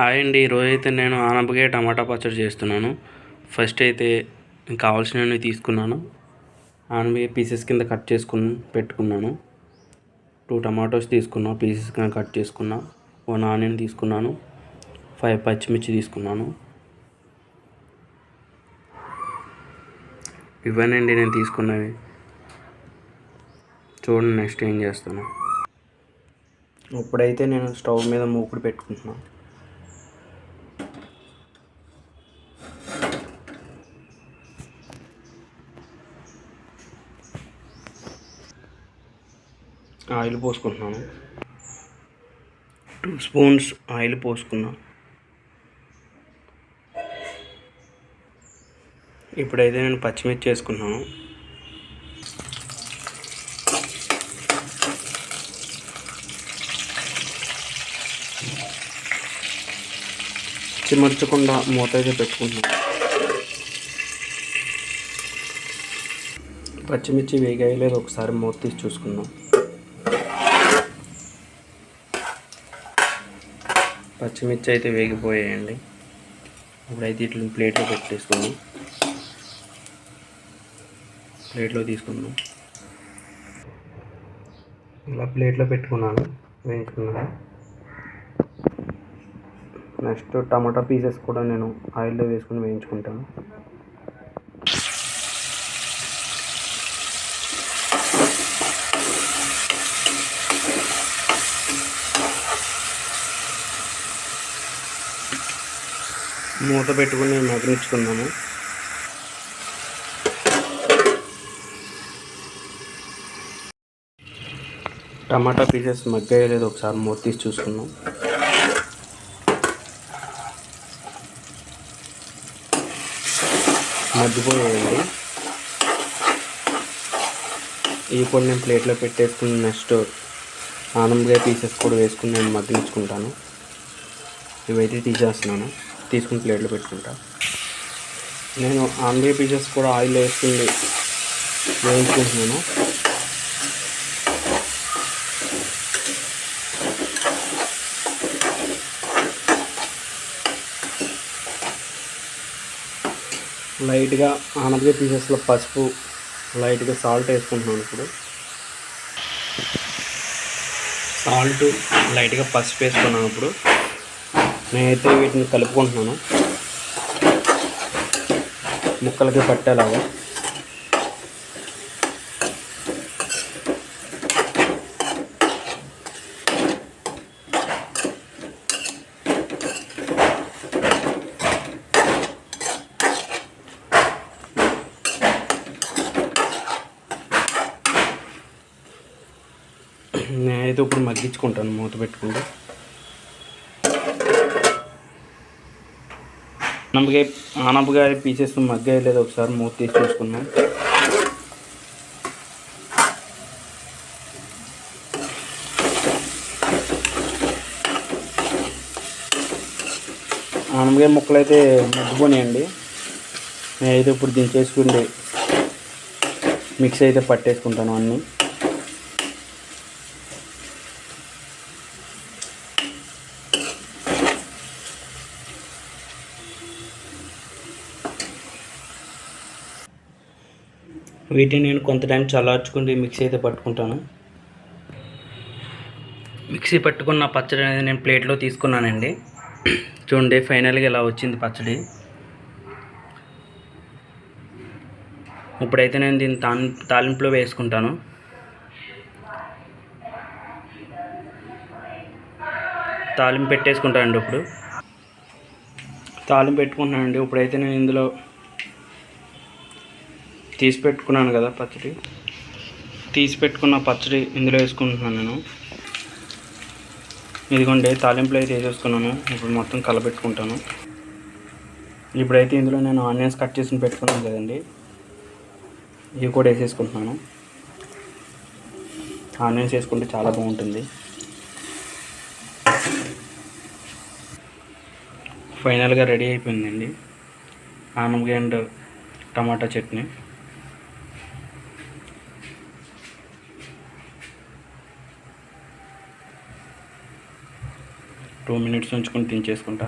Hi అండి. ఈరోజు అయితే నేను ఆనపకాయ టమాటా పచ్చడి చేస్తున్నాను. ఫస్ట్ అయితే కావాల్సినవి తీసుకున్నాను. ఆనపకాయ పీసెస్ కింద కట్ చేసుకుని పెట్టుకున్నాను. టూ టమాటోస్ తీసుకున్నా పీసెస్ కింద కట్ చేసుకున్నా. వన్ ఆనియన్ తీసుకున్నాను. ఫైవ్ పచ్చిమిర్చి తీసుకున్నాను. ఇవన్నీ నేను తీసుకున్నవి చూడండి నెక్స్ట్ ఏం చేస్తాను ఇప్పుడైతే నేను స్టవ్ మీద మూకుడు పెట్టుకుంటున్నాను ఆయిల్ పోసుకుంటున్నాను. టూ స్పూన్స్ ఆయిల్ పోసుకున్నా. ఇప్పుడైతే నేను పచ్చిమిర్చి వేసుకున్నాను చిమర్చకుండా మూత అయితే పెట్టుకుంటున్నాను పచ్చిమిర్చి వేగాయలేదు ఒకసారి మూత తీసి చూసుకుందాం. పచ్చిమిర్చి అయితే వేగిపోయాయండి. ఇప్పుడైతే ఇట్లా ప్లేట్లో పెట్టేసుకోండి ప్లేట్లో తీసుకున్నాం ఇలా ప్లేట్లో పెట్టుకున్నాను వేయించుకున్నాను. నెక్స్ట్ టమాటా పీసెస్ కూడా నేను ఆయిల్లో వేసుకుని వేయించుకుంటాను. మూత పెట్టుకుని మగ్గించుకున్నాము టమాటా పీసెస్ మగ్గాయో ఒకసారి మూత తీసి చూసుకున్నాం మగ్గిపోయాయండి. ఇవి కూడా నేను ప్లేట్లో పెట్టేసుకుని నెక్స్ట్ ఆనందగా పీసెస్ కూడా వేసుకుని నేను మగ్గించుకుంటాను. ఇవైతే తీసేస్తున్నాను. తీసుకుని ప్లేట్లో పెట్టుకుంటా. నేను ఆంధ్ర పీసెస్ కూడా ఆయిల్ వేసుకుని వేయించుకుంటున్నాను. లైట్గా ఆనపకాయ పీసెస్లో పసుపు లైట్గా సాల్ట్ వేసుకుంటున్నాను ఇప్పుడు. సాల్ట్ లైట్గా పసుపు వేసుకున్నాను ఇప్పుడు. నేనైతే వీటిని కలుపుకుంటున్నాను. ముక్కలకి పట్టేలాగా. నేనైతే ఇప్పుడు మగ్గించుకుంటాను మూత పెట్టుకుంటే. అనపకాయ ఆనపకాయ పీసెస్ మగ్గాయ లేదు ఒకసారి మూత తీసి చూసుకున్నాం ఆనపకాయ ముక్కలు అయితే మగ్గిపోయినాయండి. నేనైతే ఇప్పుడు దించేసుకుండి మిక్స్ అయితే పట్టేసుకుంటాను అన్నీ. వీటిని నేను కొంత టైం చల్లార్చుకుంటే మిక్సీ అయితే పట్టుకుంటాను. మిక్సీ పట్టుకున్న పచ్చడి అనేది నేను ప్లేట్లో తీసుకున్నానండి. చూడండి ఫైనల్గా ఇలా వచ్చింది పచ్చడి. ఇప్పుడైతే నేను దీన్ని తాన్ తాలింపులో వేసుకుంటాను. తాలింపు పెట్టేసుకుంటానండి ఇప్పుడు. తాలింపు పెట్టుకుంటున్నానండి. ఇప్పుడైతే నేను ఇందులో తీసి పెట్టుకున్నాను కదా పచ్చడి. తీసి పెట్టుకున్న పచ్చడి ఇందులో వేసుకుంటున్నాను నేను. ఇదిగోండి తాలింపులు అయితే వేసేసుకున్నాను. ఇప్పుడు మొత్తం కలపెట్టుకుంటాను ఇప్పుడైతే ఇందులో నేను ఆనియన్స్ కట్ చేసి పెట్టుకున్నాను కదండి. ఇవి కూడా వేసేసుకుంటున్నాను. ఆనియన్స్ వేసుకుంటే చాలా బాగుంటుంది. ఫైనల్గా రెడీ అయిపోయిందండి. ఆనపకాయ and tomato chutney. Two minutes ఉంచుకొని దించేసుకుంటా